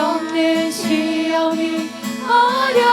없는 시험이 어려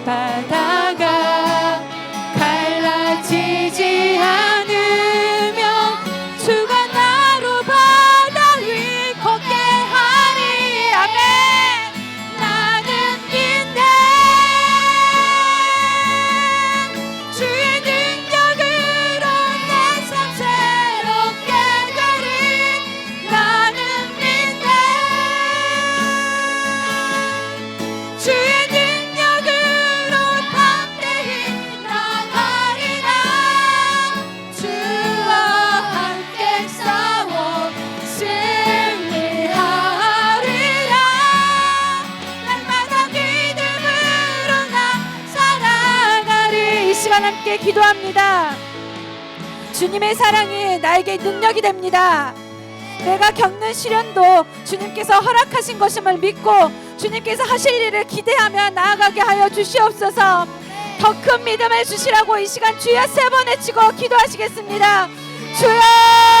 pas ta 주님의 사랑이 나에게 능력이 됩니다. 내가 겪는 시련도 주님께서 허락하신 것임을 믿고 주님께서 하실 일을 기대하며 나아가게 하여 주시옵소서 더 큰 믿음을 주시라고 이 시간 주여 세 번에 치고 기도하시겠습니다. 주여!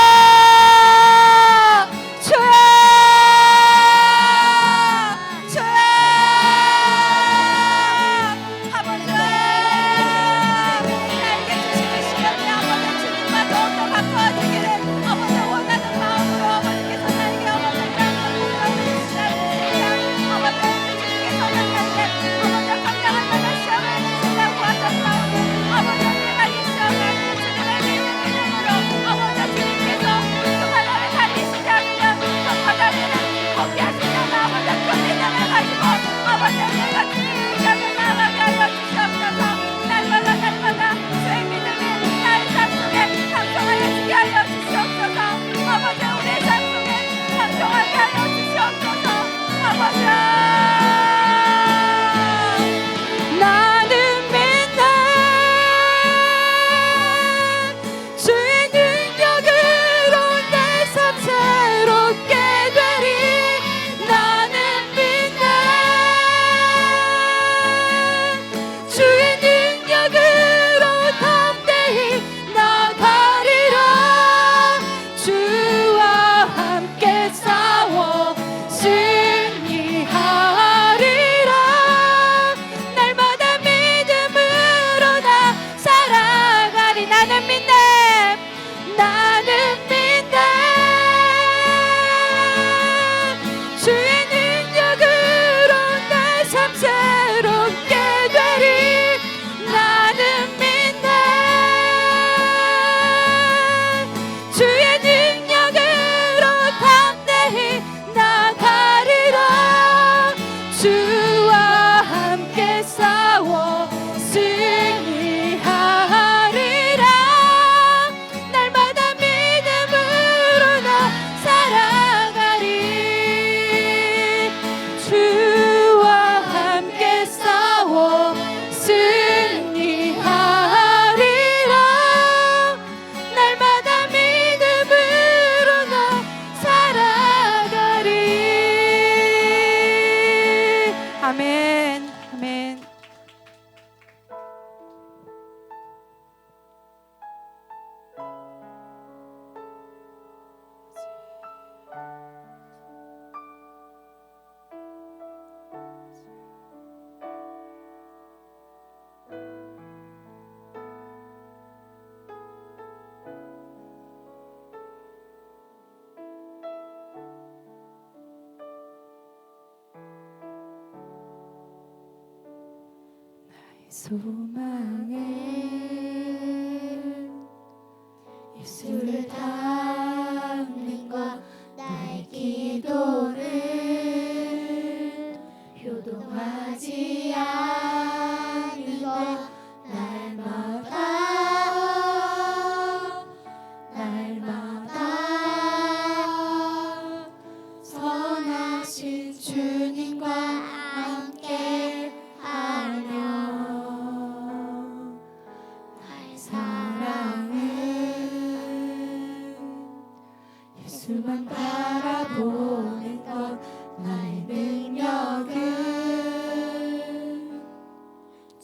소망은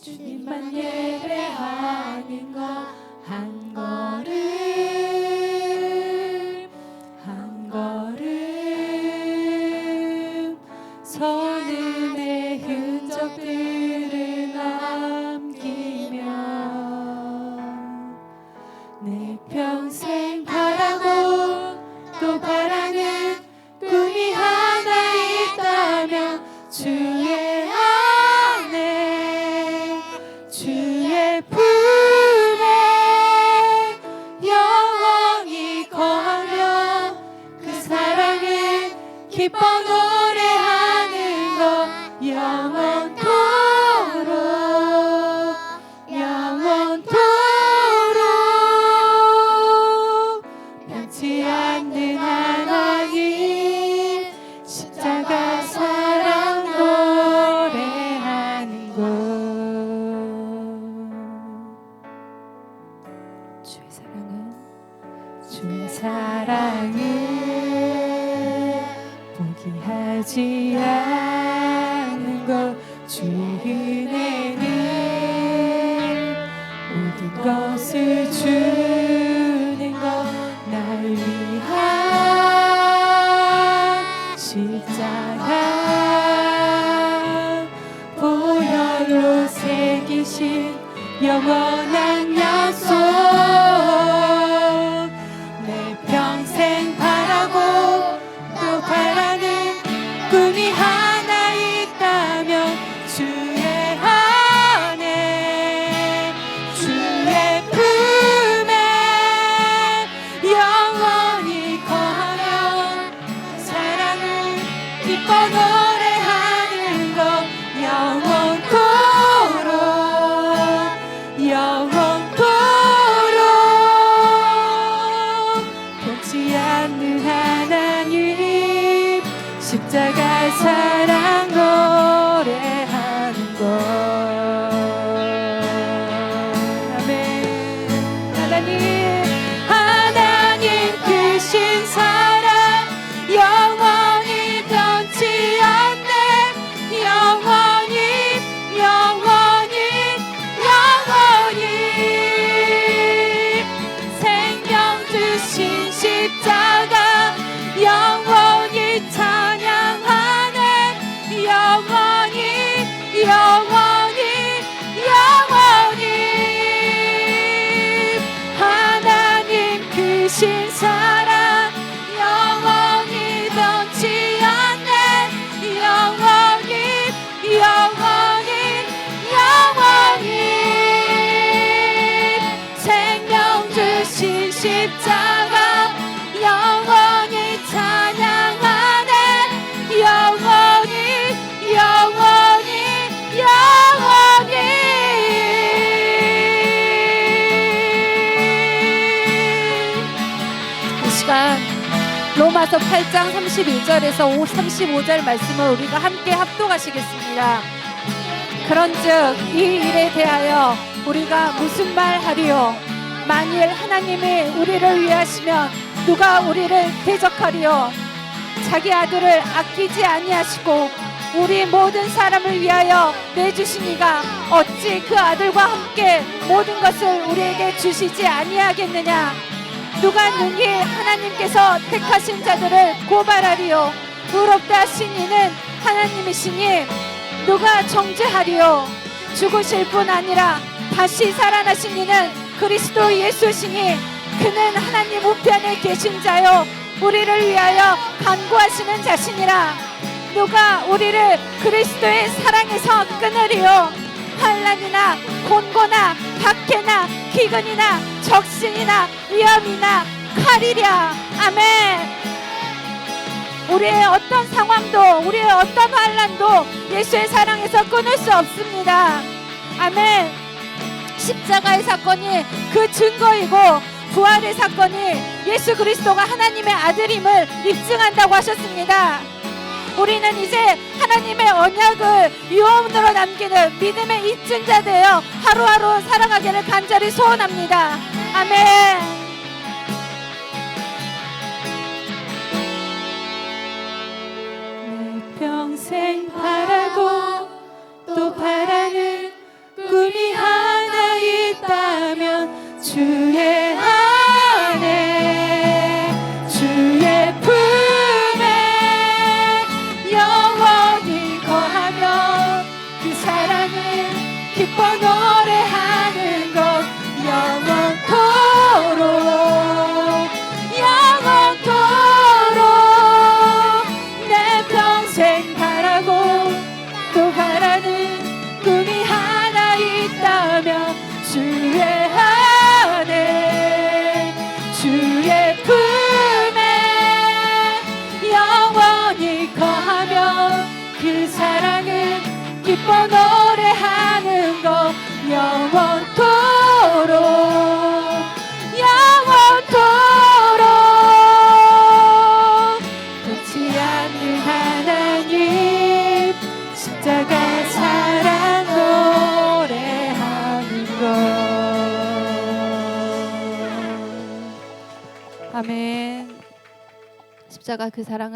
주님만 예배하는 것 한 걸음 십자가 보혈로 새기신 영원한 약속 기 心。 시간 로마서 8장 32절에서 35절 말씀을 우리가 함께 합독하시겠습니다. 그런즉 이 일에 대하여 우리가 무슨 말 하리요? 만일 하나님이 우리를 위하시면 누가 우리를 대적하리요? 자기 아들을 아끼지 아니하시고 우리 모든 사람을 위하여 내주시니가 어찌 그 아들과 함께 모든 것을 우리에게 주시지 아니하겠느냐? 누가 능히 하나님께서 택하신 자들을 고발하리요? 의롭다 하신 이는 하나님이시니 누가 정죄하리요? 죽으실 뿐 아니라 다시 살아나신 이는 그리스도 예수시니 그는 하나님 우편에 계신 자요 우리를 위하여 간구하시는 자신이라 누가 우리를 그리스도의 사랑에서 끊으리요 환란이나 곤고나 박해나 기근이나 적신이나 위험이나 칼이랴 아멘 우리의 어떤 상황도 우리의 어떤 환란도 예수의 사랑에서 끊을 수 없습니다 아멘 십자가의 사건이 그 증거이고 부활의 사건이 예수 그리스도가 하나님의 아들임을 입증한다고 하셨습니다. 우리는 이제 하나님의 언약을 유언으로 남기는 믿음의 입증자 되어 하루하루 살아가기를 간절히 소원합니다. 아멘. 내 평생 바라고 또 바라는 꿈이 하나 있다면 주의 그 기뻐 노 그 사랑을 기뻐 노래하는 것 영원토록 영원토록 변치 않는 하나님 십자가 사랑 노래하는 것 아멘. 십자가 그 사랑을